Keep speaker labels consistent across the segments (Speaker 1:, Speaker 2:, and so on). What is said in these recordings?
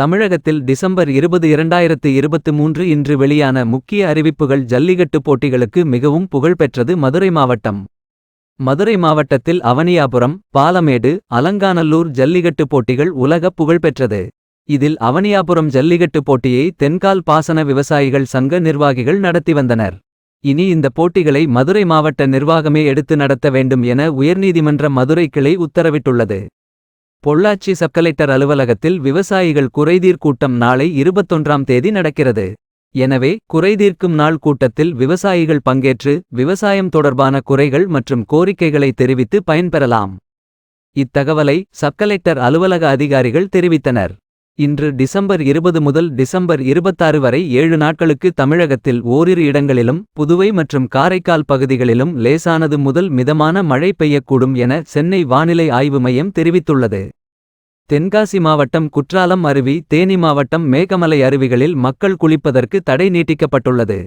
Speaker 1: தமிழகத்தில் டிசம்பர் இருபது இரண்டாயிரத்து இருபத்து மூன்று இன்று வெளியான முக்கிய அறிவிப்புகள் ஜல்லிக்கட்டு போட்டிகளுக்கு மிகவும் புகழ்பெற்றது மதுரை மாவட்டம் மதுரை மாவட்டத்தில் அவனியாபுரம் பாலமேடு அலங்காநல்லூர் ஜல்லிக்கட்டு போட்டிகள் உலக புகழ்பெற்றது இதில் அவனியாபுரம் ஜல்லிக்கட்டு போட்டியை தென்கால் பாசன விவசாயிகள் சங்க நிர்வாகிகள் நடத்தி வந்தனர் இனி இந்த போட்டிகளை மதுரை மாவட்ட நிர்வாகமே எடுத்து நடத்த வேண்டும் என உயர்நீதிமன்ற மதுரை கிளை உத்தரவிட்டுள்ளது பொள்ளாச்சி சப்கலெக்டர் அலுவலகத்தில் விவசாயிகள் குறைதீர் கூட்டம் நாளை இருபத்தொன்றாம் தேதி நடக்கிறது எனவே குறைதீர்க்கும் நாள் கூட்டத்தில் விவசாயிகள் பங்கேற்று விவசாயம் தொடர்பான குறைகள் மற்றும் கோரிக்கைகளை தெரிவித்து பயன்பெறலாம் இத்தகவலை சப்கலெக்டர் அலுவலக அதிகாரிகள் தெரிவித்தனர் இன்று டிசம்பர் இருபது முதல் டிசம்பர் இருபத்தாறு வரை ஏழு நாட்களுக்கு தமிழகத்தில் ஓரிரு இடங்களிலும் புதுவை மற்றும் காரைக்கால் பகுதிகளிலும் லேசானது முதல் மிதமான மழை பெய்யக்கூடும் என சென்னை வானிலை ஆய்வு மையம் தெரிவித்துள்ளது தென்காசி மாவட்டம் குற்றாலம் அருவி தேனி மாவட்டம் மேகமலை அருவிகளில் மக்கள் குளிப்பதற்கு தடை நீட்டிக்கப்பட்டுள்ளது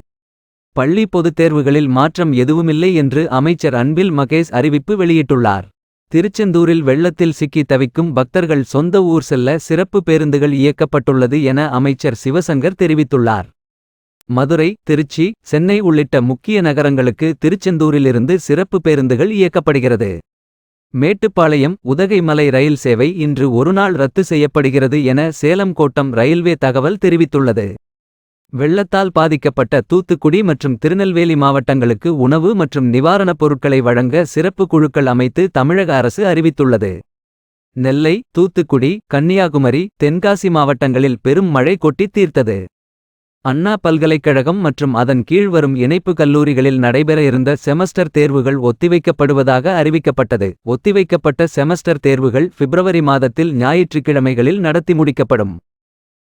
Speaker 1: பள்ளி பொதுத் தேர்வுகளில் மாற்றம் எதுவுமில்லை என்று அமைச்சர் அன்பில் மகேஷ் அறிவிப்பு வெளியிட்டுள்ளார் திருச்செந்தூரில் வெள்ளத்தில் சிக்கி தவிக்கும் பக்தர்கள் சொந்த ஊர் செல்ல சிறப்பு பேருந்துகள் இயக்கப்பட்டுள்ளது என அமைச்சர் சிவசங்கர் தெரிவித்துள்ளார் மதுரை திருச்சி சென்னை உள்ளிட்ட முக்கிய நகரங்களுக்கு திருச்செந்தூரிலிருந்து சிறப்பு பேருந்துகள் இயக்கப்படுகிறது மேட்டுப்பாளையம் உதகைமலை ரயில் சேவை இன்று ஒருநாள் ரத்து செய்யப்படுகிறது என சேலம் கோட்டம் ரயில்வே தகவல் தெரிவித்துள்ளது வெள்ளத்தால் பாதிக்கப்பட்ட தூத்துக்குடி மற்றும் திருநெல்வேலி மாவட்டங்களுக்கு உணவு மற்றும் நிவாரணப் பொருட்களை வழங்க சிறப்பு குழுக்கள் அமைத்து தமிழக அரசு அறிவித்துள்ளது நெல்லை தூத்துக்குடி கன்னியாகுமரி தென்காசி மாவட்டங்களில் பெரும் மழை கொட்டி தீர்த்தது அண்ணா பல்கலைக்கழகம் மற்றும் அதன் கீழ் வரும் இணைப்பு கல்லூரிகளில் நடைபெற இருந்த செமஸ்டர் தேர்வுகள் ஒத்திவைக்கப்படுவதாக அறிவிக்கப்பட்டது ஒத்திவைக்கப்பட்ட செமஸ்டர் தேர்வுகள் பிப்ரவரி மாதத்தில் ஞாயிற்றுக்கிழமைகளில் நடத்தி முடிக்கப்படும்